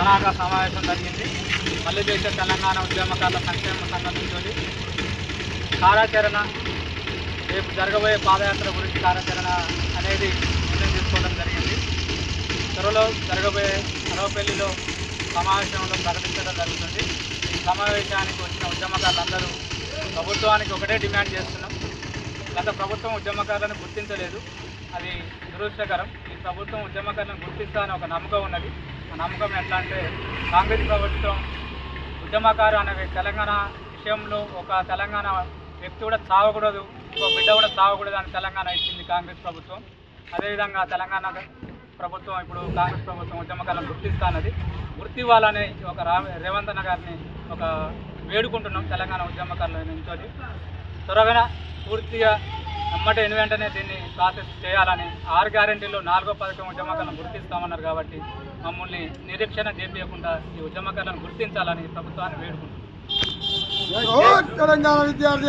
సన్నాహక సమావేశం జరిగింది. మళ్ళీ దేశ తెలంగాణ ఉద్యమకారుల సంక్షేమ సంబంధించి కార్యాచరణ రేపు జరగబోయే పాదయాత్ర గురించి కార్యాచరణ అనేది నిర్ణయం తీసుకోవడం జరిగింది. త్వరలో జరగబోయే అరవపల్లిలో సమావేశంలో ప్రకటించడం జరుగుతుంది. ఈ సమావేశానికి వచ్చిన ఉద్యమకారులందరూ ప్రభుత్వానికి ఒకటే డిమాండ్ చేస్తున్నాం. గత ప్రభుత్వం ఉద్యమకారులను గుర్తించలేదు. అది దురదృష్టకరం. ఈ ప్రభుత్వం ఉద్యమకారులను గుర్తిస్తా ఒక నమ్మకం ఉన్నది. ఆ నమ్మకం ఎట్లా అంటే కాంగ్రెస్ ప్రభుత్వం ఉద్యమకారు అనే తెలంగాణ విషయంలో ఒక తెలంగాణ వ్యక్తి కూడా చావకూడదు ఒక బిడ్డ కూడా చావకూడదు అని తెలంగాణ ఇచ్చింది కాంగ్రెస్ ప్రభుత్వం. అదేవిధంగా తెలంగాణ ప్రభుత్వం ఇప్పుడు కాంగ్రెస్ ప్రభుత్వం ఉద్యమకాలను గుర్తిస్తానది గుర్తి ఇవ్వాలని ఒక రా రేవంత్ అన్న గారిని ఒక వేడుకుంటున్నాం తెలంగాణ ఉద్యమకారుల నుంచి. త్వరగా పూర్తిగా అమ్మటి ఎన్ని వెంటనే దీన్ని ప్రాసెస్ చేయాలని ఆరు గ్యారెంటీలో నాలుగో పథకం ఉద్యమకాలను గుర్తిస్తామన్నారు కాబట్టి మమ్మల్ని నిరీక్షణ చేపించకుండా ఈ ఉద్యమకాలను గుర్తించాలని ప్రభుత్వాన్ని వేడుకుంటున్నాం తెలంగాణ విద్యార్థి